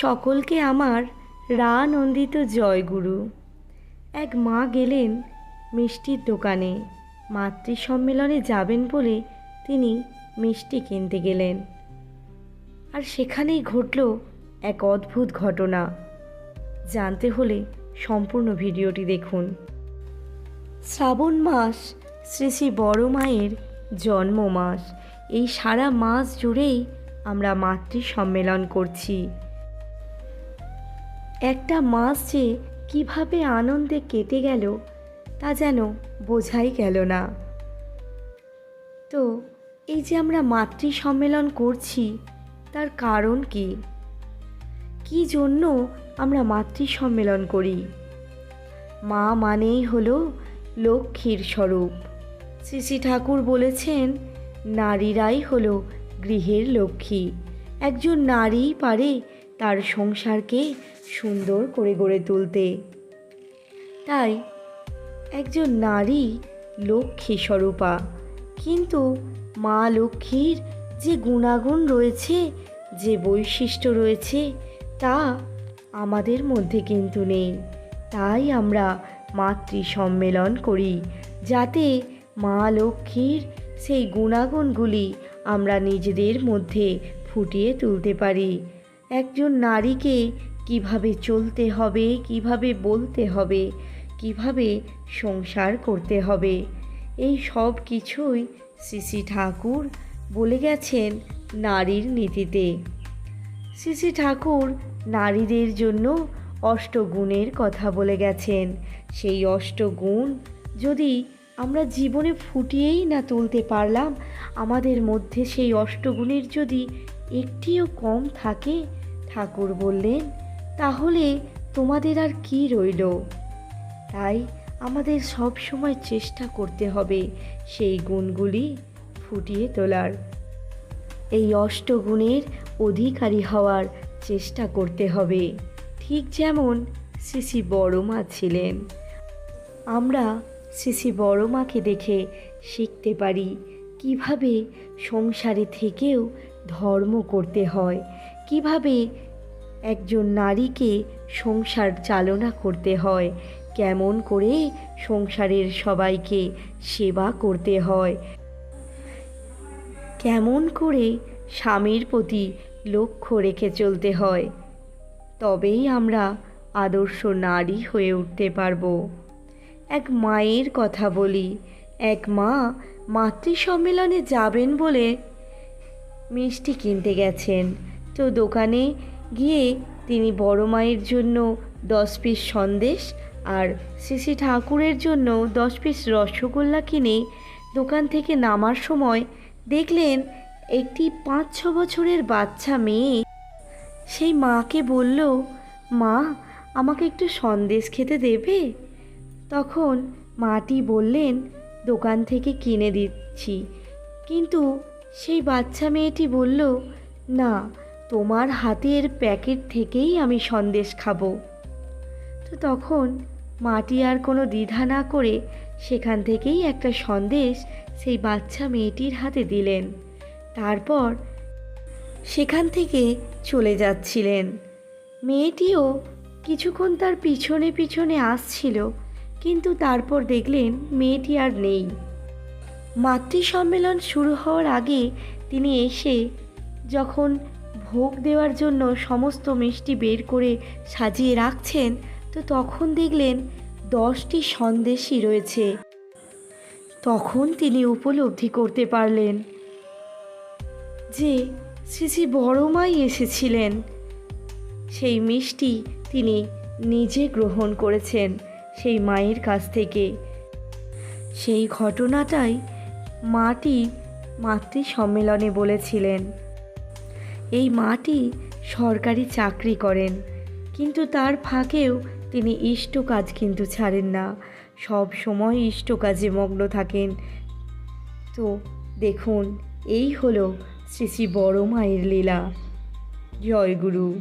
সকলকে আমার রা নন্দিত জয়গুরু। এক মা গেলেন মিষ্টির দোকানে। মাতৃ সম্মেলনে যাবেন বলে তিনি মিষ্টি কিনতে গেলেন। আর সেখানেই ঘটল এক অদ্ভুত ঘটনা। জানতে হলে সম্পূর্ণ ভিডিওটি দেখুন। শ্রাবণ মাস, শ্রী শ্রী বড় মায়ের জন্ম মাস। এই সারা মাস জুড়েই আমরা মাতৃ সম্মেলন করছি। একটা মাস যে কীভাবে আনন্দে কেটে গেল, তা যেন বোঝাই গেল না। তো, এই যে আমরা মাতৃ সম্মেলন করছি, তার কারণ কি? কি জন্য আমরা মাতৃ সম্মেলন করি? মা মানেই হলো লক্ষ্মীর স্বরূপ। শ্রী ঠাকুর বলেছেন, নারীরাই হলো গৃহের লক্ষ্মী। একজন নারীই পারে তার সংসারকে সুন্দর করে গড়ে তুলতে। তাই একজন নারী লক্ষ্মী স্বরূপা। কিন্তু মা লক্ষ্মীর যে গুণাগুণ রয়েছে, যে বৈশিষ্ট্য রয়েছে, তা আমাদের মধ্যে কিন্তু নেই। তাই আমরা মাতৃ সম্মেলন করি, যাতে মা লক্ষ্মীর সেই গুণাগুণগুলি আমরা নিজেদের মধ্যে ফুটিয়ে তুলতে পারি। একজন নারীকে কীভাবে চলতে হবে, কীভাবে বলতে হবে, কীভাবে সংসার করতে হবে, এই সব কিছুই শ্রী ঠাকুর বলে গেছেন নারীর নীতিতে। শ্রী ঠাকুর নারীদের জন্য অষ্টগুণের কথা বলে গেছেন। সেই অষ্টগুণ যদি আমরা জীবনে ফুটিয়েই না তুলতে পারলাম, আমাদের মধ্যে সেই অষ্টগুণের যদি একটিও কম থাকে ঠাকুর বললেন, তাহলে তোমাদের আর কি রইল? তাই আমাদের সব সময় চেষ্টা করতে হবে সেই গুণগুলি ফুটিয়ে তোলার। এই অষ্টগুণের অধিকারী হওয়ার চেষ্টা করতে হবে। ঠিক যেমন শ্রী শ্রী বড় মা ছিলেন। আমরা শ্রী শ্রী বড় মাকে দেখে শিখতে পারি কীভাবে সংসারে থেকেও ধর্ম করতে হয়, কীভাবে একজন নারীকে সংসার চালনা করতে হয়। কেমন করে সংসারের সবাইকে সেবা করতে হয়। কেমন করে স্বামীর প্রতি লক্ষ্য রেখে চলতে হয়। তবেই আমরা আদর্শ নারী হয়ে উঠতে পারব। এক মায়ের কথা বলি। এক মা মাতৃ সম্মেলনে যাবেন বলে মিষ্টি কিনতে গেছেন। তো দোকানে গিয়ে তিনি বড় মায়ের জন্য দশ পিস সন্দেশ আর শ্রী ঠাকুরের জন্য দশ পিস রসগোল্লা কিনে দোকান থেকে নামার সময় দেখলেন একটি পাঁচ ছ বছরের বাচ্চা মেয়ে। সেই মাকে বলল, মা, আমাকে একটু সন্দেশ খেতে দেবে? তখন মাটি বললেন, দোকান থেকে কিনে দিচ্ছি। কিন্তু সেই বাচ্চা মেয়েটি বলল, না তোমার হাতের প্যাকেট থেকেই আমি সন্দেশ খাব। তো তখন মাটি আর কোনো দ্বিধা না করে সেখান থেকেই একটা সন্দেশ সেই বাচ্চা মেয়েটির হাতে দিলেন। তারপর সেখান থেকে চলে যাচ্ছিলেন। মেয়েটিও কিছুক্ষণ তার পিছনে পিছনে আসছিল, কিন্তু তারপর দেখলেন মেয়েটি আর নেই। মাতৃ সম্মেলন শুরু হওয়ার আগে তিনি এসে যখন ভোগ দেওয়ার জন্য সমস্ত মিষ্টি বের করে সাজিয়ে রাখছেন, তো তখন দেখলেন দশটি সন্দেশই রয়েছে। তখন তিনি উপলব্ধি করতে পারলেন যে, শ্রী শ্রী বড় মাই এসেছিলেন। সেই মিষ্টি তিনি নিজে গ্রহণ করেছেন সেই মায়ের কাছ থেকে। সেই ঘটনাটাই মাটি মাতৃ সম্মেলনে বলেছিলেন। এই মাটি সরকারি চাকরি করেন। কিন্তু তার ফাঁকেও তিনি ইষ্ট কাজ কিন্তু ছাড়েন না। সব সময় ইষ্ট কাজে মগ্ন থাকেন। তো দেখুন, এই হলো শ্রী শ্রী বড় মায়ের লীলা। জয় গুরু।